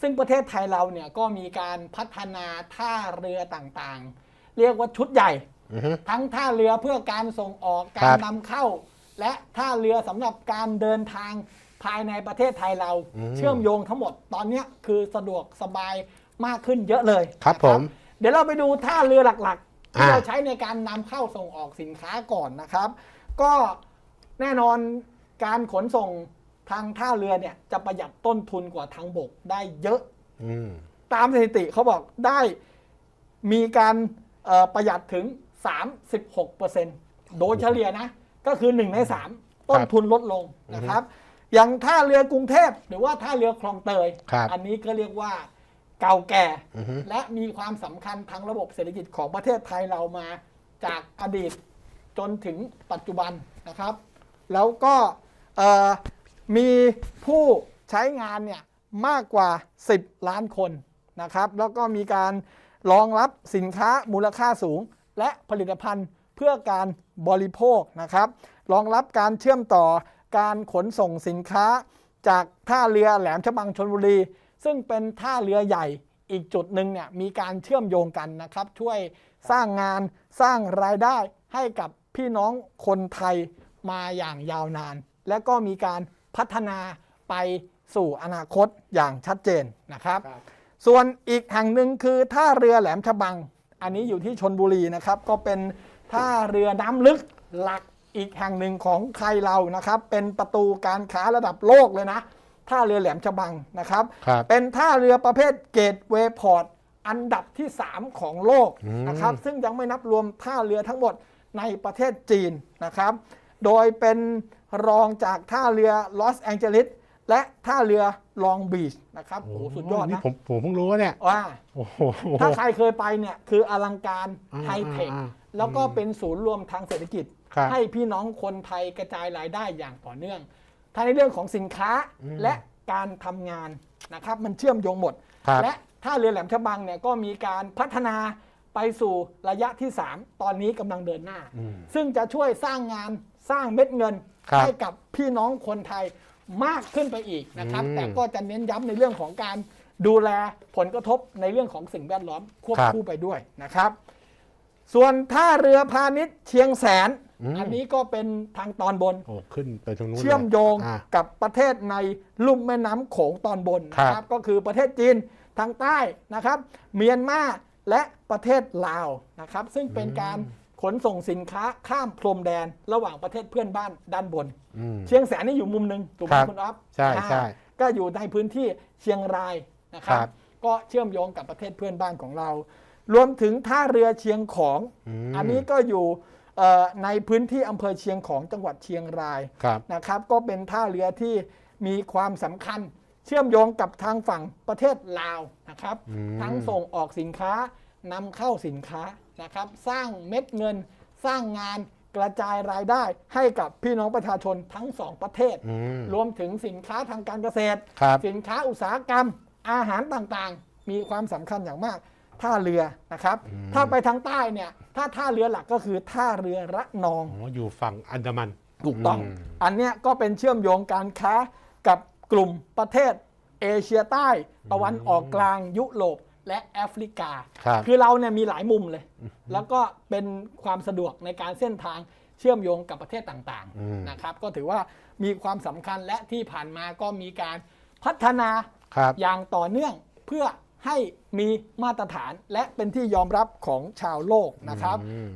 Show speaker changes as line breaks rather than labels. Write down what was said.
ซึ่งประเทศไทยเราเนี่ยก็มีการพัฒนาท่าเรือต่างๆ เรียกว่าชุดใหญ่
อือฮึ
ทั้งท่าเรือเพื่อการส่งออก
ค
การ
รับ
นำเข้า และท่าเรือสำหรับการเดินทางภายในประเทศไทยเรา
อืม
เชื่อมโยงทั้งหมดตอนเนี้ยคือสะดวกสบายมากขึ้นเยอะเลย
ครับ
นะ
ผม
เดี๋ยวเราไปดูท่าเรือหลักๆ ที่
อ่า
เราใช้ในการนำเข้าส่งออกสินค้าก่อนนะครับ ก็แน่นอนการขนส่ง ทางท่าเรือเนี่ยจะประหยัดต้นทุนกว่าทางบกได้เยอะ
อืม
ตามสถิติเขาบอกได้มีการเอ่อประหยัดถึง 36%โดยเฉลี่ยนะ ก็คือ 1 ใน 3 ต้นทุนลดลงนะครับ อย่างท่าเรือกรุงเทพหรือว่าท่าเรือคลองเตย
ครับ
อันนี้ก็เรียกว่าเก่าแก่
อือฮึ
และมีความสำคัญทางระบบเศรษฐกิจของประเทศไทยเรามาจากอดีตจนถึงปัจจุบันนะครับ แล้วก็เอ่อ มีผู้ใช้งานเนี่ยมากกว่า 10 ล้านคนนะครับแล้วก็มีการรองรับสินค้ามูลค่าสูง และผลิตภัณฑ์เพื่อการบริโภคนะครับรองรับการเชื่อมต่อการขนส่งสินค้า จากท่าเรือแหลมฉบังชนบุรี ซึ่งเป็นท่าเรือใหญ่อีกจุดหนึ่งเนี่ยมีการเชื่อมโยงกันนะครับ ช่วยสร้างงานสร้างรายได้ให้กับพี่น้องคนไทยมาอย่างยาวนาน และก็มีการ พัฒนาไปสู่อนาคตอย่างชัดเจนนะครับ ส่วนอีกแห่งหนึ่งคือท่าเรือแหลมฉบัง อันนี้อยู่ที่ชนบุรีนะครับ ก็เป็นท่าเรือน้ำลึกหลักอีกแห่งหนึ่งของไทยเรานะครับ เป็นประตูการค้าระดับโลกเลยนะ ท่าเรือแหลมฉบังนะครับ
ครับ
เป็นท่าเรือประเภทเกตเวย์พอร์ตอันดับที่ 3 ของโลก
อืม
นะครับ ซึ่งยังไม่นับรวมท่าเรือทั้งหมดในประเทศจีนนะครับ โดยเป็นรองจากท่าเรือลอสแองเจลิสและท่าเรือลองบีชนะครับโอ้โหสุดยอด
นี่
นะ
ผมผมเพิ่งรู้ว่าเนี่ย
ว่า
โอ้โห
ถ้าใครเคยไปเนี่ยคืออลังการ
อ่า
ไฮเทค
อ่า
แล้วก็เป็นศูนย์รวมทางเศรษฐกิจ
ครับ
ให้พี่น้องคนไทยกระจายรายได้อย่างต่อเนื่องทั้งในเรื่องของสินค้า
อืม
และการทำงานนะครับ มันเชื่อมโยงหมด
ครับ
และท่าเรือแหลมฉบังเนี่ยก็มีการพัฒนาไปสู่ระยะที่ 3 ตอนนี้กำลังเดินหน้า
อืม
ซึ่งจะช่วยสร้างงาน สร้างเม็ดเงิน
ครับ
ให้กับพี่น้องคนไทยมากขึ้นไปอีกนะครับ
อืม
แต่ก็จะเน้นย้ำในเรื่องของการดูแลผลกระทบในเรื่องของสิ่งแวดล้อมควบ
ครับ
คู่ไปด้วยนะครับ ส่วนท่าเรือพาณิชย์เชียงแสน
อืม
อันนี้ก็เป็นทางตอนบน
โอ้ขึ้นไปตรงนู้น
เชื่อมโยง
อ่า
กับประเทศในลุ่มแม่น้ำโขงตอนบน
ครับ
นะครับก็คือประเทศจีนทางใต้นะครับ เมียนมาและประเทศลาวนะครับ ซึ่งเป็นการ ขนส่งสินค้าข้ามพรมแดนระหว่างประเทศเพื่อนบ้านด้านบน
อืม
เชียงแสนนี่อยู่มุมหนึ่งถูกไหม
ครับ
คุณอ๊อฟ
ใช่
อ่า
ใช่
ก็อยู่ในพื้นที่เชียงรายนะครับ
ครับ
ก็เชื่อมโยงกับประเทศเพื่อนบ้านของเรา รวมถึงท่าเรือเชียงของ
ม
อันนี้ก็อยู่เอ่อในพื้นที่อำเภอเชียงของจังหวัดเชียงราย
ครับ
นะครับก็เป็นท่าเรือที่มีความสำคัญ เชื่อมโยงกับทางฝั่งประเทศลาวนะครับ
อืม
ทั้งส่งออกสินค้านำเข้าสินค้า นะครับสร้างเม็ดเงิน สร้างงานกระจายรายได้ให้กับพี่น้องประชาชนทั้งสองประเทศ
อืม
รวมถึงสินค้าทางการเกษตร
ครับ
สินค้าอุตสาหกรรม อาหารต่างๆ มีความสำคัญอย่างมาก ท่าเรือนะครับ ถ้าไปทางใต้เนี่ยถ้าท่าเรือหลักก็คือท่าเรือระนอง
อ๋ออยู่ฝั่งอันดามัน
ถูกต้อง
อืม
อันเนี้ยก็เป็นเชื่อมโยงการค้ากับกลุ่มประเทศเอเชียใต้ ตะวันออกกลางยุโรป และแอฟริกา
ครับ
คือเราเนี่ยมีหลายมุมเลย แล้วก็เป็นความสะดวกในการเส้นทางเชื่อมโยงกับประเทศต่าง
อืม
ๆนะครับ ก็ถือว่ามีความสำคัญและที่ผ่านมาก็มีการพัฒนา
ครับ
อย่างต่อเนื่องเพื่อให้มีมาตรฐานและเป็นที่ยอมรับของชาวโลกนะครับ
อืม